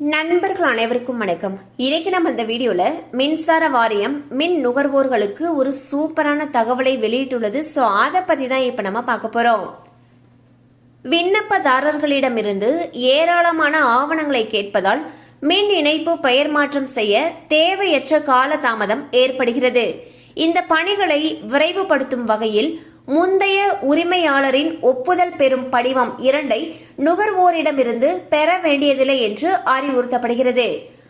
நண்பர்கள் அனைவருக்கும் வணக்கம். இன்னைக்கு நம்ம இந்த வீடியோல மின்சார வாரியம் மின் நுகர்வோர்களுக்கு ஒரு சூப்பரான தகவலை வெளியிட்டுள்ளது. ஸோ அதை பத்தி தான் இப்ப நம்ம பார்க்க போறோம். விண்ணப்பதாரர்களிடமிருந்து ஏராளமான ஆவணங்களை கேட்பதால் மின் இணைப்பு பெயர் மாற்றம் செய்ய தேவையற்ற கால தாமதம் ஏற்படுகிறது. இந்த பணிகளை விரைவுபடுத்தும் வகையில் முந்தைய உரிமையாளரின் ஒப்புதல் பெறும் படிவம் இரண்டை நுகர்வோரிடமிருந்து பெற வேண்டியதில்லை என்று அறிவுறுத்தப்படுகிறது.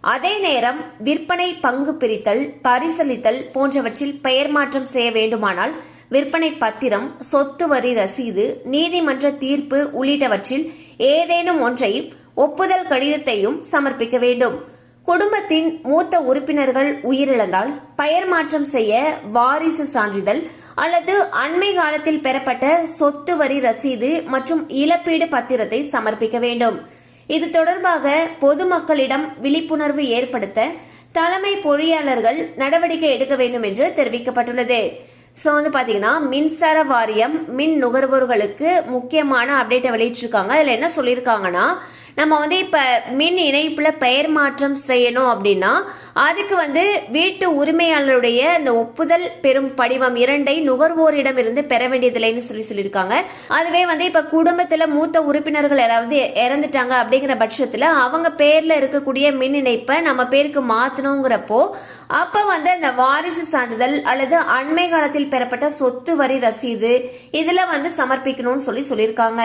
அதே நேரம் விற்பனை பங்கு பிரித்தல் பரிசளித்தல் போன்றவற்றில் பெயர் மாற்றம் செய்ய வேண்டுமானால் விற்பனை பத்திரம் சொத்து வரி ரசீது நீதிமன்ற தீர்ப்பு உள்ளிட்டவற்றில் ஏதேனும் ஒன்றையும் ஒப்புதல் கடிதத்தையும் சமர்ப்பிக்க வேண்டும். குடும்பத்தின் மூத்த உறுப்பினர்கள் உயிரிழந்தால் பெயர் மாற்றம் செய்ய வாரிசு சான்றிதழ் அல்லது அண்மை காலத்தில் பெறப்பட்ட சொத்து வரி ரசீது மற்றும் இழப்பீடு பத்திரத்தை சமர்ப்பிக்க வேண்டும். இது தொடர்பாக பொதுமக்களிடம் விழிப்புணர்வு ஏற்படுத்த தலைமை பொறியாளர்கள் நடவடிக்கை எடுக்க வேண்டும் என்று தெரிவிக்கப்பட்டுள்ளது. ஸோ வந்து பார்த்தீங்கன்னா மின்சார வாரியம் மின் நுகர்வோர்களுக்கு முக்கியமான அப்டேட்டை வெளியிட்டிருக்காங்க. அதில் என்ன சொல்லியிருக்காங்கன்னா நம்ம வந்து இப்போ மின் இணைப்பில் பெயர் மாற்றம் செய்யணும் அப்படின்னா அதுக்கு வந்து வீட்டு உரிமையாளருடைய அந்த ஒப்புதல் பெறும் படிவம் இரண்டை நுகர்வோரிடம் இருந்து பெற வேண்டியதில்லைன்னு சொல்லி சொல்லியிருக்காங்க. அதுவே வந்து இப்போ குடும்பத்தில் மூத்த உறுப்பினர்கள் யாராவது இறந்துட்டாங்க அப்படிங்கிற பட்சத்தில் அவங்க பேரில் இருக்கக்கூடிய மின் இணைப்பை நம்ம பேருக்கு மாற்றணுங்கிறப்போ அப்போ வந்து அந்த வாரிசு சான்றிதழ் அல்லது அண்மை காலத்தில் பெறப்பட்ட சொத்து வரி ரசீது இதில் வந்து சமர்ப்பிக்கணும்னு சொல்லி சொல்லியிருக்காங்க.